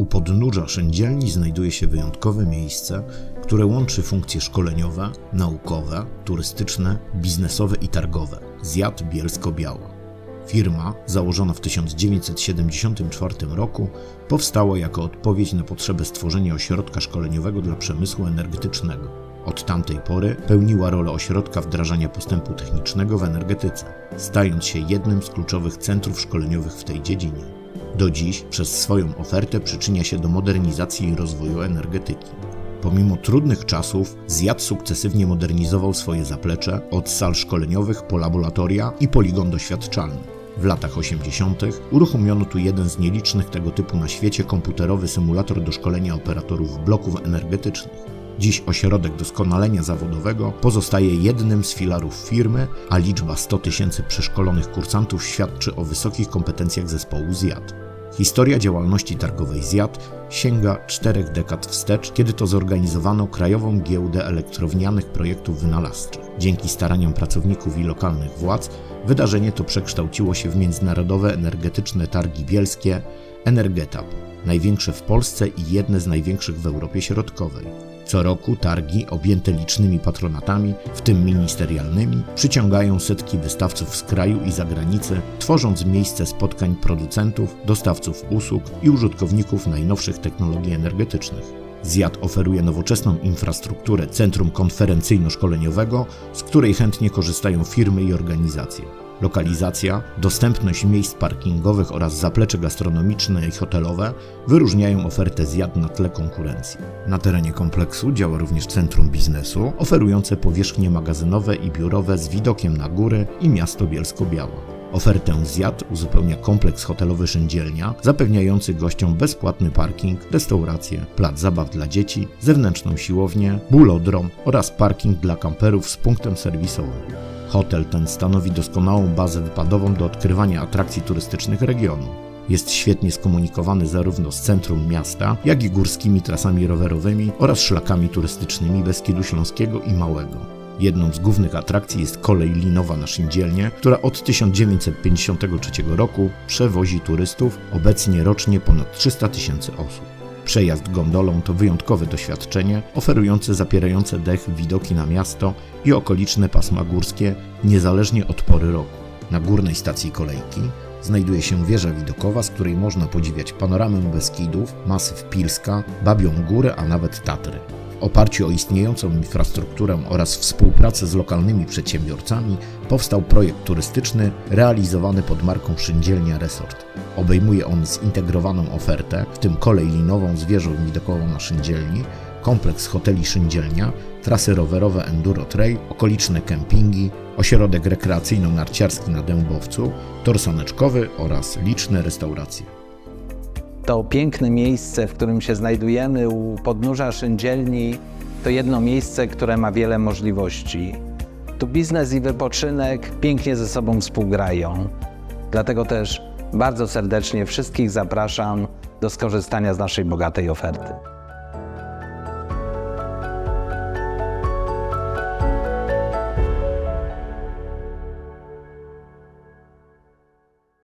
U podnóża szędzielni znajduje się wyjątkowe miejsce, które łączy funkcje szkoleniowe, naukowe, turystyczne, biznesowe i targowe. Zjad Bielsko-Biała. Firma, założona w 1974 roku, powstała jako odpowiedź na potrzebę stworzenia ośrodka szkoleniowego dla przemysłu energetycznego. Od tamtej pory pełniła rolę ośrodka wdrażania postępu technicznego w energetyce, stając się jednym z kluczowych centrów szkoleniowych w tej dziedzinie. Do dziś przez swoją ofertę przyczynia się do modernizacji i rozwoju energetyki. Pomimo trudnych czasów, zjad sukcesywnie modernizował swoje zaplecze od sal szkoleniowych po laboratoria i poligon doświadczalny. W latach 80. uruchomiono tu jeden z nielicznych tego typu na świecie komputerowy symulator do szkolenia operatorów bloków energetycznych. Dziś ośrodek doskonalenia zawodowego pozostaje jednym z filarów firmy, a liczba 100 tysięcy przeszkolonych kursantów świadczy o wysokich kompetencjach zespołu ZIAD. Historia działalności targowej ZIAD sięga czterech dekad wstecz, kiedy to zorganizowano Krajową Giełdę Elektrownianych Projektów Wynalazczych. Dzięki staraniom pracowników i lokalnych władz wydarzenie to przekształciło się w międzynarodowe energetyczne targi bielskie Energetap, największe w Polsce i jedne z największych w Europie Środkowej. Co roku targi, objęte licznymi patronatami, w tym ministerialnymi, przyciągają setki wystawców z kraju i zagranicy, tworząc miejsce spotkań producentów, dostawców usług i użytkowników najnowszych technologii energetycznych. Zjad oferuje nowoczesną infrastrukturę centrum konferencyjno-szkoleniowego, z której chętnie korzystają firmy i organizacje. Lokalizacja, dostępność miejsc parkingowych oraz zaplecze gastronomiczne i hotelowe wyróżniają ofertę zjad na tle konkurencji. Na terenie kompleksu działa również centrum biznesu, oferujące powierzchnie magazynowe i biurowe z widokiem na góry i miasto Bielsko-Biała. Ofertę zjad uzupełnia kompleks hotelowy Szyndzielnia, zapewniający gościom bezpłatny parking, restaurację, plac zabaw dla dzieci, zewnętrzną siłownię, bulodrom oraz parking dla kamperów z punktem serwisowym. Hotel ten stanowi doskonałą bazę wypadową do odkrywania atrakcji turystycznych regionu. Jest świetnie skomunikowany zarówno z centrum miasta, jak i górskimi trasami rowerowymi oraz szlakami turystycznymi Beskidu Śląskiego i Małego. Jedną z głównych atrakcji jest kolej linowa na Szyndzielnie, która od 1953 roku przewozi turystów, obecnie rocznie ponad 300 tysięcy osób. Przejazd gondolą to wyjątkowe doświadczenie, oferujące zapierające dech widoki na miasto i okoliczne pasma górskie, niezależnie od pory roku. Na górnej stacji kolejki znajduje się wieża widokowa, z której można podziwiać panoramę Beskidów, masyw Pilska, Babią Górę, a nawet Tatry. Oparciu o istniejącą infrastrukturę oraz współpracę z lokalnymi przedsiębiorcami powstał projekt turystyczny realizowany pod marką Szyndzielnia Resort. Obejmuje on zintegrowaną ofertę, w tym kolej linową z wieżą widokową na Szyndzielni, kompleks hoteli Szyndzielnia, trasy rowerowe Enduro Trail, okoliczne kempingi, ośrodek rekreacyjno-narciarski na Dębowcu, tor saneczkowy oraz liczne restauracje. To piękne miejsce, w którym się znajdujemy u podnóża szyndzielni, to jedno miejsce, które ma wiele możliwości. Tu biznes i wypoczynek pięknie ze sobą współgrają. Dlatego też bardzo serdecznie wszystkich zapraszam do skorzystania z naszej bogatej oferty.